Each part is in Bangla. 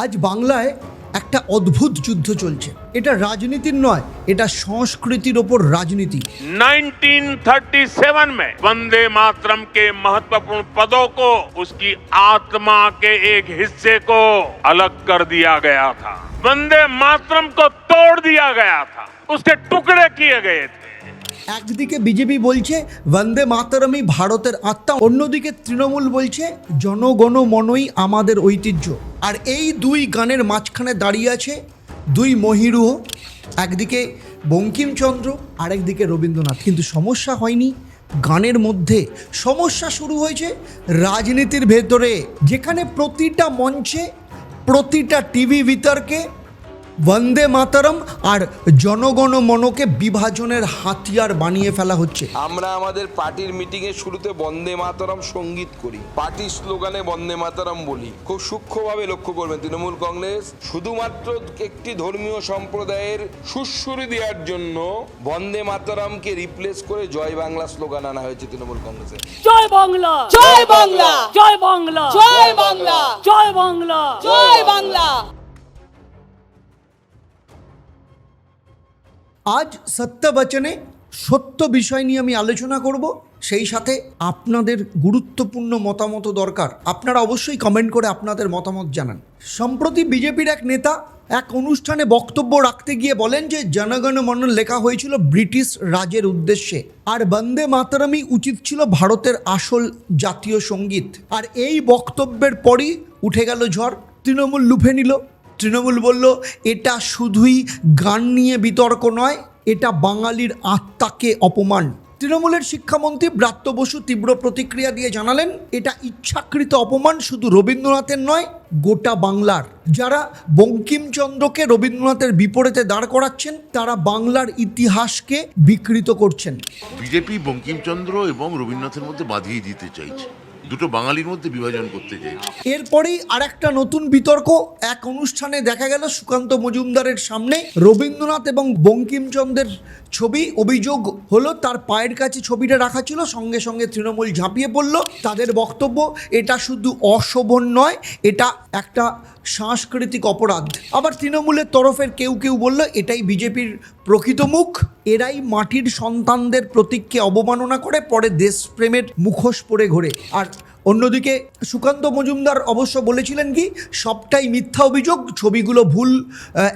আজ বাংলায় একটা অদ্ভুত যুদ্ধ চলছে এটা রাজনীতির নয় এটা সংস্কৃতির ওপর রাজনীতি 1937 में वंदे मातरम के महत्वपूर्ण पदों को उसकी आत्मा के एक हिस्से को अलग कर दिया गया था वंदे मातरम को तोड़ दिया गया था उसके टुकड़े किए गए थे একদিকে বিজেপি বলছে, বন্দে মাতরমই ভারতের আত্মা। অন্যদিকে তৃণমূল বলছে, জনগণ মনই আমাদের ঐতিহ্য। আর এই দুই গানের মাঝখানে দাঁড়িয়ে আছে দুই মহিরুহ। একদিকে বঙ্কিমচন্দ্র, আরেকদিকে রবীন্দ্রনাথ। কিন্তু সমস্যা হয়নি গানের মধ্যে। সমস্যা শুরু হয়েছে রাজনীতির ভেতরে, যেখানে প্রতিটা মঞ্চে প্রতিটা টিভি বিতর্কে বন্দে মাতরম আর জনগণ মনকে বিভাজনের হাতিয়ার বানিয়ে ফেলা হচ্ছে। আমরা আমাদের পার্টির মিটিং এর শুরুতে বন্দে মাতারাম সংগীত করি। পার্টির স্লোগানে বন্দে মাতারম বলি। খুব সূক্ষ্মভাবে লক্ষ্য করবেন তৃণমূল কংগ্রেস শুধুমাত্র একটি ধর্মীয় সম্প্রদায়ের সুশ্রুতি দেওয়ার জন্য বন্দে মাতারমকে রিপ্লেস করে জয় বাংলা স্লোগান আনা হয়েছে তৃণমূল কংগ্রেসে। জয় বাংলা! জয় বাংলা! জয় বাংলা! জয় বাংলা! জয় বাংলা! জয় বাংলা! আজ সত্যবচনে সত্য বিষয় নিয়ে আমি আলোচনা করব। সেই সাথে আপনাদের গুরুত্বপূর্ণ মতামত দরকার, আপনারা অবশ্যই কমেন্ট করে আপনাদের মতামত জানান। সম্প্রতি বিজেপির এক নেতা এক অনুষ্ঠানে বক্তব্য রাখতে গিয়ে বলেন যে, জনগণ মন লেখা হয়েছিল ব্রিটিশ রাজের উদ্দেশ্যে, আর বন্দে মাতরমই উচিত ছিল ভারতের আসল জাতীয় সংগীত। আর এই বক্তব্যের পরই উঠে গেল ঝড়, তৃণমূল লুফে নিল। তৃণমূল বলল, এটা শুধুই গান নিয়ে বিতর্ক নয়, এটা বাঙালির আত্মাকে অপমান। তৃণমূলের শিক্ষামন্ত্রী ব্রাত্য বসু তীব্র প্রতিক্রিয়া দিয়ে জানালেন, এটা ইচ্ছাকৃত অপমান শুধু রবীন্দ্রনাথের নয়, গোটা বাংলার। যারা বঙ্কিমচন্দ্রকে রবীন্দ্রনাথের বিপরীতে দাঁড় করাচ্ছেন, তারা বাংলার ইতিহাসকে বিকৃত করছেন। বিজেপি বঙ্কিমচন্দ্র এবং রবীন্দ্রনাথের মধ্যে বাঁধিয়ে দিতে চাইছে। দুটো বাঙালির মধ্যে বিভাজন করতে চাইছে এরপরেই আরেকটা নতুন বিতর্ক, এক অনুষ্ঠানে দেখা গেল সুকান্ত মজুমদারের সামনে রবীন্দ্রনাথ এবং বঙ্কিমচন্দ্রের ছবি। অভিযোগ হলো, তার পায়ের কাছে ছবিটা রাখা ছিল, সঙ্গে সঙ্গে তৃণমূল ঝাঁপিয়ে পড়ল। তাদের বক্তব্য, এটা শুধু অশোভন নয়, এটা একটা সাংস্কৃতিক অপরাধ। আবার তৃণমূলের তরফের কেউ কেউ বলল, এটাই বিজেপির প্রকৃত মুখ, এরাই মাটির সন্তানদের প্রতীককে অবমাননা করে, পরে দেশপ্রেমের মুখোশ পরে ঘোরে। আর অন্যদিকে সুকান্ত মজুমদার অবশ্য বলেছিলেন কি, সবটাই মিথ্যা অভিযোগ, ছবিগুলো ভুল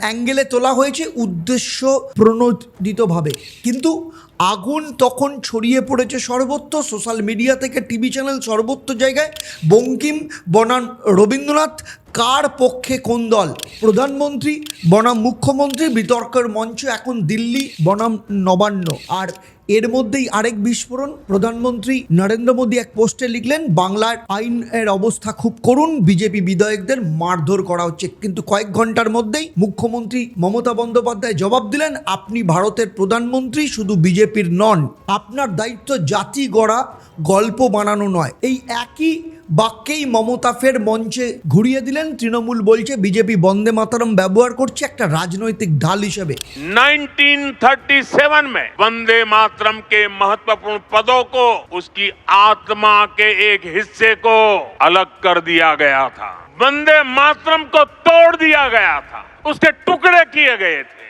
অ্যাঙ্গেলে তোলা হয়েছে উদ্দেশ্য প্রণোদিতভাবে। কিন্তু আগুন তখন ছড়িয়ে পড়েছে সর্বত্র, সোশ্যাল মিডিয়া থেকে, টিভি চ্যানেল সর্বত্র জায়গায়। বঙ্কিম বনান রবীন্দ্রনাথ কার পক্ষে কোন দল? প্রধানমন্ত্রী, বনাম মুখ্যমন্ত্রী, বিতর্কের মঞ্চ এখন দিল্লি, বনাম নবান্ন। আর এর মধ্যেই আরেক বিস্ফোরণ, প্রধানমন্ত্রী নরেন্দ্র মোদী এক পোস্টে লিখলেন, বাংলার আইনের অবস্থা খুব করুন বিজেপি বিধায়কদের মারধর করা হচ্ছে। কিন্তু কয়েক ঘণ্টার মধ্যেই মুখ্যমন্ত্রী মমতা বন্দ্যোপাধ্যায় জবাব দিলেন, আপনি ভারতের প্রধানমন্ত্রী, শুধু বিজেপির নন। আপনার দায়িত্ব জাতি গড়া, গল্প বানানো নয়। এই একই বাক্যেই মমতা ফের মঞ্চে ঘুরিয়ে দিলেন তৃণমূল বলছে বিজেপি বন্দে মাতরম ব্যবহার করছে একটা রাজনৈতিক ঢাল হিসেবে 1937 में वंदे मातरम के महत्वपूर्ण पदों को उसकी आत्मा के एक हिस्से को अलग कर दिया गया था वंदे मातरम को तोड़ दिया गया था उसके टुकड़े किए गए थे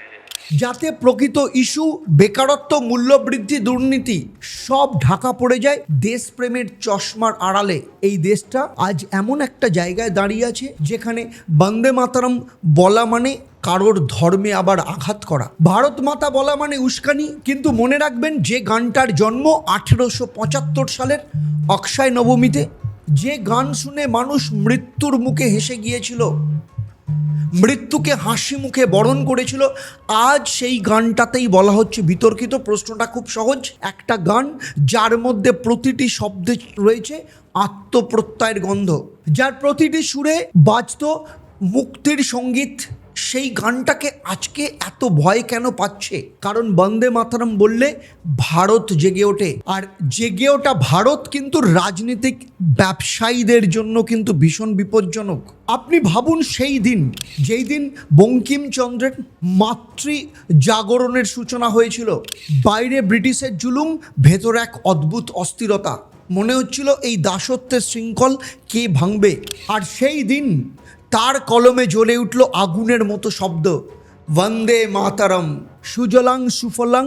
যাতে প্রকৃত ইস্যু, বেকারত্ব, মূল্যবৃদ্ধি, দুর্নীতি সব ঢাকা পড়ে যায় দেশপ্রেমের চশমার আড়ালে। এই দেশটা আজ এমন একটা জায়গায় দাঁড়িয়ে আছে যেখানে বন্দে মাতারম বলা মানে কারোর ধর্মে আবার আঘাত করা। ভারত মাতা বলা মানে উস্কানি, কিন্তু মনে রাখবেন যে গানটার জন্ম আঠেরোশো পঁচাত্তর সালের অক্ষয় নবমীতে। যে গান শুনে মানুষ মৃত্যুর মুখে হেসে গিয়েছিল। মৃত্যুকে হাসি মুখে বরণ করেছিল। আজ সেই গানটাতেই বলা হচ্ছে বিতর্কিত, প্রশ্নটা খুব সহজ। একটা গান যার মধ্যে প্রতিটি শব্দে রয়েছে আত্মপ্রত্যয়ের গন্ধ। যার প্রতিটি সুরে বাজত মুক্তির সংগীত। সেই গানটাকে আজকে এত ভয় কেন পাচ্ছে? কারণ বন্দে মাতারাম বললে, ভারত জেগে ওঠে। আর জেগে ওঠা ভারত কিন্তু রাজনীতিক ব্যবসায়ীদের জন্য কিন্তু ভীষণ বিপজ্জনক। আপনি ভাবুন সেই দিন, যেই দিন বঙ্কিমচন্দ্রের মাতৃ জাগরণের সূচনা হয়েছিল। বাইরে ব্রিটিশের জুলুম, ভেতরে এক অদ্ভুত অস্থিরতা। মনে হচ্ছিল এই দাসত্বের শৃঙ্খল কে ভাঙবে? আর সেই দিন তার কলমে জ্বলে উঠল আগুনের মতো শব্দ। বন্দে মাতারম, সুজলাং সুফলাং,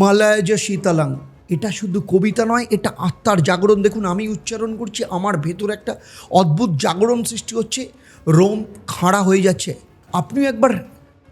মালায়জ শীতলাং। এটা শুধু কবিতা নয়, এটা আত্মার জাগরণ। দেখুন, আমি উচ্চারণ করছি, আমার ভেতর একটা অদ্ভুত জাগরণ সৃষ্টি হচ্ছে, রোম খাড়া হয়ে যাচ্ছে। আপনিও একবার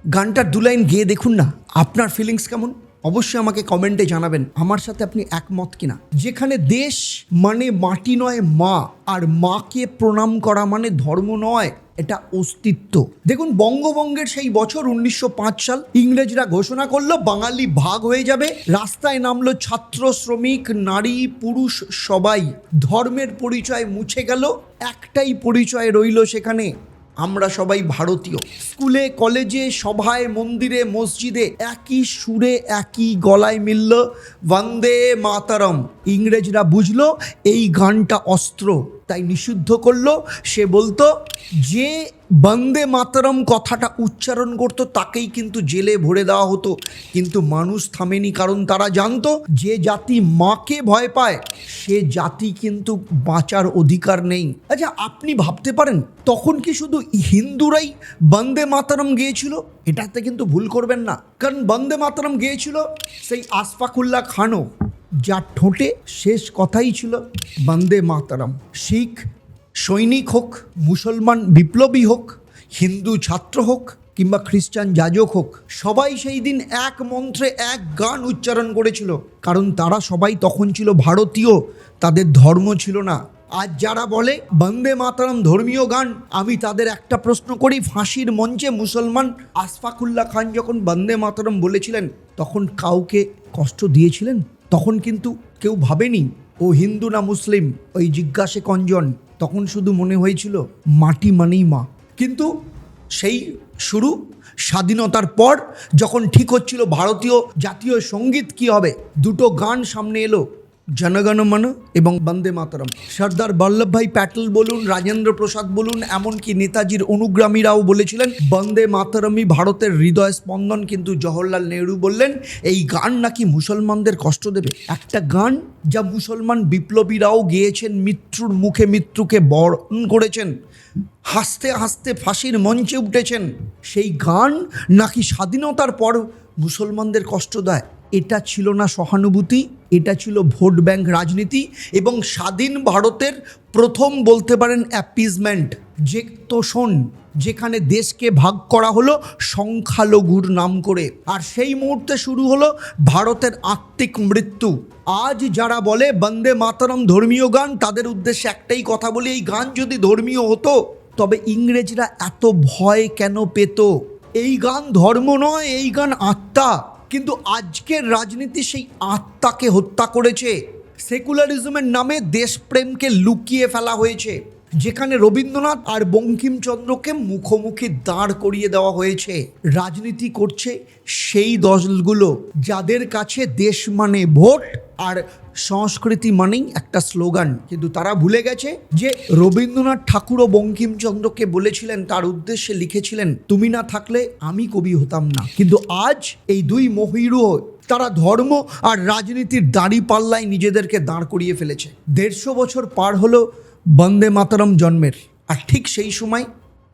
গানটার দু লাইন গেয়ে দেখুন না, আপনার ফিলিংস কেমন? অবশ্যই আমাকে কমেন্টে জানাবেন, আমার সাথে আপনি একমত কিনা। যেখানে দেশ মানে মাটি নয় মা, আর মাকে প্রণাম করা মানে ধর্ম নয়। এটা অস্তিত্ব। দেখুন, বঙ্গভঙ্গের সেই বছর উনিশশো পাঁচ সাল ইংরেজরা ঘোষণা করল, বাঙালি ভাগ হয়ে যাবে। রাস্তায় নামলো ছাত্র, শ্রমিক, নারী, পুরুষ, সবাই। ধর্মের পরিচয় মুছে গেল, একটাই পরিচয় রইল সেখানে। আমরা সবাই ভারতীয়। স্কুলে, কলেজে, সভায়, মন্দিরে, মসজিদে একই সুরে, একই গলায় মিলল, বন্দে মাতারম। ইংরেজরা বুঝলো, এই গানটা অস্ত্র। তাই নিষিদ্ধ করল। সে বলতো, যে বন্দে মাতরম কথাটা উচ্চারণ করত, তাকেই কিন্তু জেলে ভরে দেওয়া হতো। কিন্তু মানুষ থামেনি, কারণ তারা জানতো, যে জাতি মাকে ভয় পায়, সে জাতি কিন্তু বাঁচার অধিকার নেই। আচ্ছা আপনি ভাবতে পারেন, তখন কি শুধু হিন্দুরাই বন্দে মাতরম গিয়েছিল? এটাতে কিন্তু ভুল করবেন না, কারণ বন্দে মাতরম গিয়েছিল সেই আসফাকুল্লাহ খানও, যার ঠোঁটে শেষ কথাই ছিল, বন্দে মাতরম। শিখ সৈনিক হোক, মুসলমান বিপ্লবী হোক, হিন্দু ছাত্র হোক কিংবা খ্রিস্টান যাজক হোক, সবাই সেই দিন এক মন্ত্রে এক গান উচ্চারণ করেছিল। কারণ তারা সবাই তখন ছিল ভারতীয়, তাদের ধর্ম ছিল না। আজ যারা বলে, বন্দে মাতারাম, ধর্মীয় গান, আমি তাদের একটা প্রশ্ন করি, ফাঁসির মঞ্চে মুসলমান আশফাকুল্লাহ খান যখন বন্দে মাতারাম বলেছিলেন, তখন কাউকে কষ্ট দিয়েছিলেন? তখন কিন্তু কেউ ভাবেনি, ও হিন্দু না মুসলিম? ওই জিজ্ঞাসে কঞ্জন তখন শুধু মনে হয়েছিল, মাটি মানেই মা। কিন্তু সেই শুরু, স্বাধীনতার পর যখন ঠিক হচ্ছিল ভারতীয় জাতীয় সংগীত কি হবে, দুটো গান সামনে এলো। জনগণমন এবং বন্দে মাতরম। সর্দার বল্লভভাই প্যাটেল বলুন, রাজেন্দ্র প্রসাদ বলুন, এমনকি নেতাজির অনুগ্রামীরাও বলেছিলেন, বন্দে মাতরমই ভারতের হৃদয় স্পন্দন কিন্তু জওহরলাল নেহরু বললেন, এই গান নাকি মুসলমানদের কষ্ট দেবে? একটা গান যা মুসলমান বিপ্লবীরাও গেয়েছেন, মৃত্যুর মুখে মৃত্যুকে বরণ করেছেন, হাসতে হাসতে ফাঁসির মঞ্চে উঠেছেন, সেই গান নাকি স্বাধীনতার পর মুসলমানদের কষ্ট দেয়? এটা ছিল না সহানুভূতি এটা ছিল ভোট ব্যাংক রাজনীতি এবং স্বাধীন ভারতের প্রথম বলতে পারেন অ্যাপিজমেন্ট যে তোষণ যেখানে দেশকে ভাগ করা হলো সংখ্যালঘুর নাম করে। আর সেই মুহূর্তে শুরু হলো ভারতের আত্মিক মৃত্যু। আজ যারা বলে বন্দে মাতরম ধর্মীয় গান, তাদের উদ্দেশ্যে একটাই কথা বলি, এই গান যদি ধর্মীয় হতো, তবে ইংরেজরা এত ভয় কেন পেত? এই গান ধর্ম নয়, এই গান আত্মা। কিন্তু আজকের রাজনীতি সেই আত্মাকে হত্যা করেছে। সেকুলারিজমের নামে দেশপ্রেমকে লুকিয়ে ফেলা হয়েছে। যেখানে রবীন্দ্রনাথ আর বঙ্কিমচন্দ্রকে মুখোমুখি দাঁড় করিয়ে দেওয়া হয়েছে। রাজনীতি করছে সেই দলগুলো, যাদের কাছে দেশ মানে ভোট আর সংস্কৃতি মানেই একটা স্লোগান। কিন্তু তারা ভুলে গেছে যে রবীন্দ্রনাথ ঠাকুর ও বঙ্কিমচন্দ্রকে বলেছিলেন, তার উদ্দেশ্যে লিখেছিলেন, তুমি না থাকলে আমি কবি হতাম না। কিন্তু আজ এই দুই মহিরু তারা ধর্ম আর রাজনীতির দাঁড়ি পাল্লায় নিজেদেরকে দাঁড় করিয়ে ফেলেছে। দেড়শো বছর পার হলো বন্দে মাতরম জন্মের। আর ঠিক সেই সময়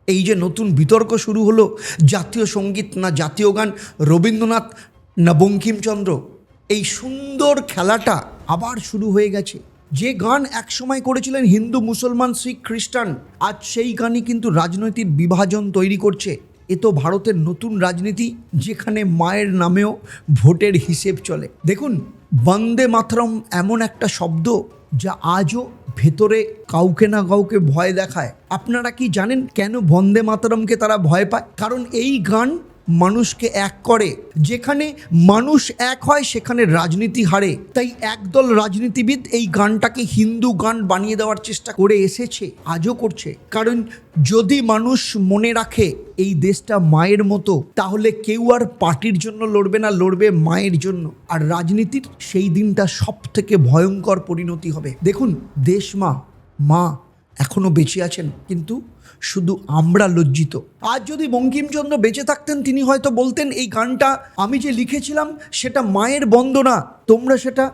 এই যে নতুন বিতর্ক শুরু হলো, জাতীয় সংগীত না জাতীয় গান, রবীন্দ্রনাথ না বঙ্কিমচন্দ্র, এই সুন্দর খেলাটা আবার শুরু হয়ে গেছে। যে গান একসময় করেছিলেন হিন্দু, মুসলমান, শিখ, খ্রিস্টান, আজ সেই গানই কিন্তু রাজনৈতিক বিভাজন তৈরি করছে। এ তো ভারতের নতুন রাজনীতি, যেখানে মায়ের নামেও ভোটের হিসেব চলে। দেখুন, বন্দে মাতরম এমন একটা শব্দ যা আজও ভেতরে কাউকে না কাউকে ভয় দেখায়। আপনারা কি জানেন কেন বন্দে মাতরমকে তারা ভয় পায়? কারণ এই গান মানুষকে এক করে। যেখানে মানুষ এক হয়, সেখানে রাজনীতি হারে। তাই একদল রাজনীতিবিদ এই গানটাকে হিন্দু গান বানিয়ে দেওয়ার চেষ্টা করে এসেছে, আজও করছে। কারণ যদি মানুষ মনে রাখে এই দেশটা মায়ের মতো, তাহলে কেউ আর পার্টির জন্য লড়বে না, লড়বে মায়ের জন্য। আর রাজনীতির সেই দিনটা সব থেকে ভয়ঙ্কর পরিণতি হবে। দেখুন, দেশ মা মা এখনও বেঁচে আছেন, কিন্তু শুধু আমরা লজ্জিত। আজ যদি বঙ্কিমচন্দ্র বেঁচে থাকতেন, তিনি হয়তো বলতেন, এই গানটা আমি যে লিখেছিলাম, সেটা মায়ের বন্দনা। তোমরা সেটা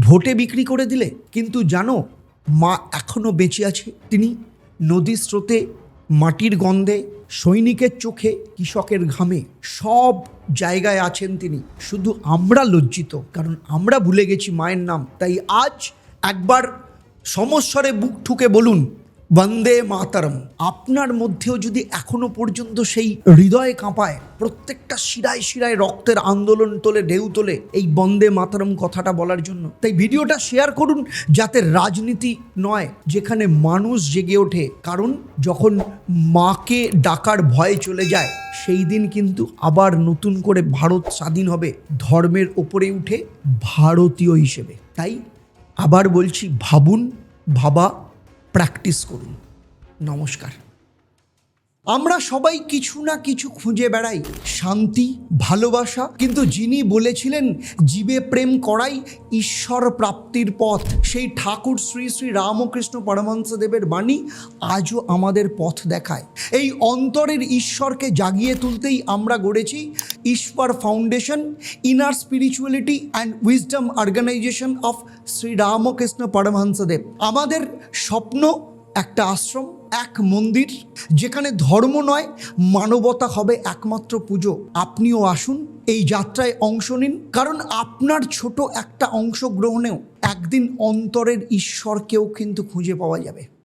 ভোটে বিক্রি করে দিলে। কিন্তু জানো, মা এখনও বেঁচে আছে। তিনি নদীর স্রোতে, মাটির গন্ধে, সৈনিকের চোখে, কৃষকের ঘামে, সব জায়গায় আছেন তিনি। শুধু আমরা লজ্জিত, কারণ আমরা ভুলে গেছি মায়ের নাম। তাই আজ একবার সমস্বরে বুক ঠুকে বলুন, বন্দে মাতারম। আপনার মধ্যেও যদি এখনও পর্যন্ত সেই হৃদয়ে কাঁপায়, প্রত্যেকটা শিরায় শিরায় রক্তের আন্দোলন তোলে, ঢেউ তোলে এই বন্দে মাতারম কথাটা বলার জন্য। তাই ভিডিওটা শেয়ার করুন, যাতে রাজনীতি নয়, যেখানে মানুষ জেগে ওঠে। কারণ যখন মাকে ডাকার ভয়ে চলে যায়, সেই দিন কিন্তু আবার নতুন করে ভারত স্বাধীন হবে, ধর্মের ওপরে উঠে ভারতীয় হিসেবে। তাই আবার বলছি ভাবুন ভাবা প্র্যাকটিস করুন। নমস্কার। আমরা সবাই কিছু না কিছু খুঁজে বেড়াই। শান্তি, ভালোবাসা, কিন্তু যিনি বলেছিলেন, জীবে প্রেম করাই ঈশ্বর প্রাপ্তির পথ। সেই ঠাকুর শ্রী শ্রী রামকৃষ্ণ পরমহংসদেবের বাণী আজও আমাদের পথ দেখায়। এই অন্তরের ঈশ্বরকে জাগিয়ে তুলতেই আমরা গড়েছি Ishwar foundation, inner spirituality and wisdom organisation of Shri Ramakrishna Paramahansadev. আমাদের স্বপ্ন একটা আশ্রম এক মন্দির, যেখানে ধর্ম নয়, মানবতা হবে একমাত্র পুজো। আপনিও আসুন, এই যাত্রায় অংশ নিন। কারণ আপনার ছোট একটা অংশগ্রহণেও একদিন অন্তরের ঈশ্বরকেও কিন্তু খুঁজে পাওয়া যাবে।